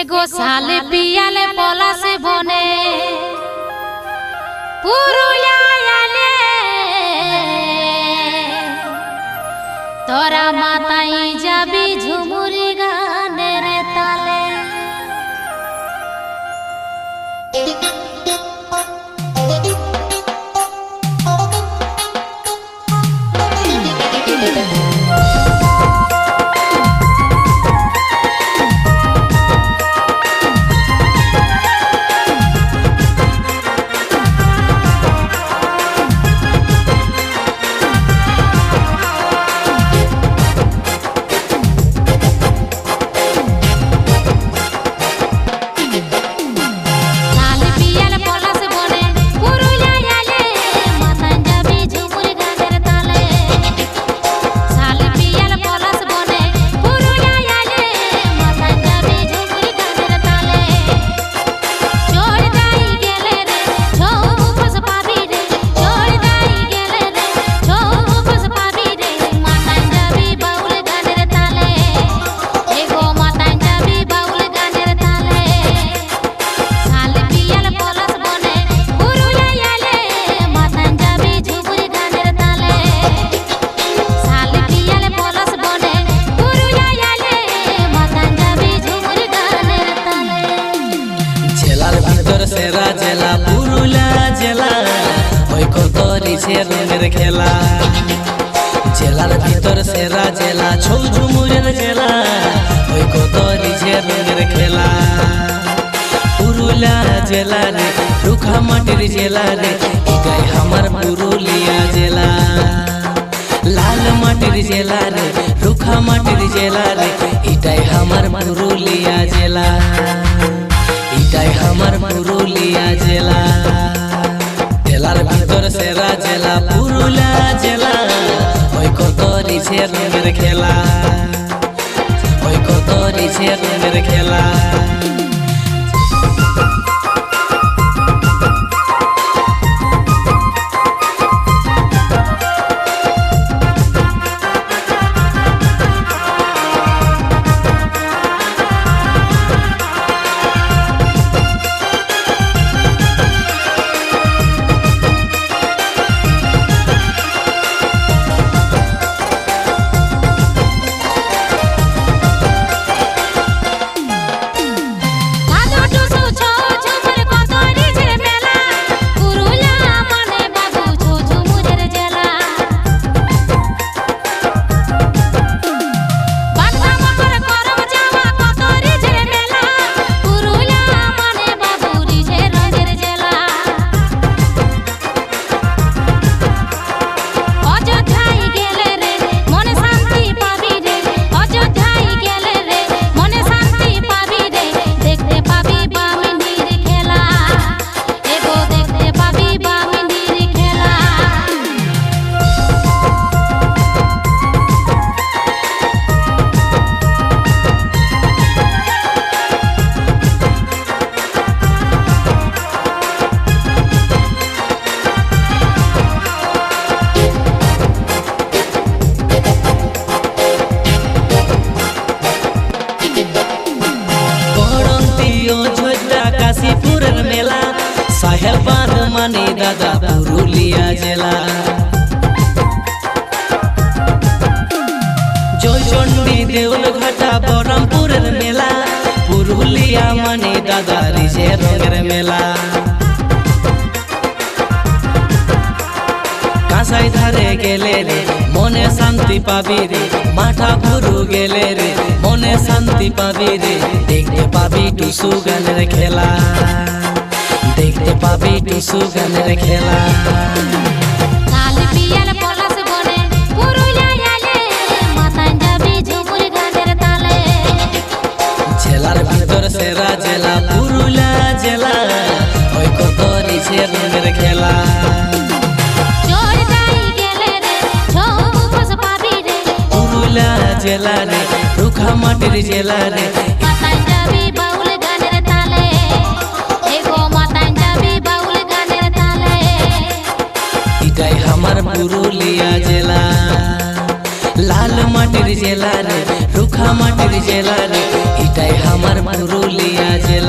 এগো সালে পিয়ালে পলাশে বনে। পুরুলিয়ালে রিছে রঙের খেলা। জেলার ভিতর সেরা জেলা ছৌ ঝুমুরের জেলা। ওই কত রিছে রঙের খেলা। পুরুলিয়া জেলা রে রুখা মাটির জেলা রে, এটাই আমার পুরুলিয়া জেলা। লাল মাটির জেলা রে রুখা মাটির জেলা রে, এটাই আমার পুরুলিয়া জেলা। এটাই আমার পুরুলিয়া জেলা। জেলা পুরুলা জেলা ওই কত রিছে রঙের খেলা ওই কত রিছে রঙের খেলা। দেউল ঘাটা বহরমপুরের মেলা। পুরুলিয়া মানে দাদা রিজে রঙের মেলা। কাঁসাই ধারে গেলে রে, মনে শান্তি পাবি রে। মাঠা পুরু গেলে রে, মনে শান্তি পাবি রে। দেখতে পাবি টুসু গানের খেলা। দেখতে পাবি টুসু গানের খেলা। পুরুলিয়া জেলা ওই কত রিছে রঙের খেলা পুরুলিয়া জেলা রে রুখা মাটির জেলা রে। এটাই আমার পুরুলিয়া জেলা। লাল মাটির জেলা রে রুখা মাটির জেলা রে। এটাই আমার পুরুলিয়া জেলা।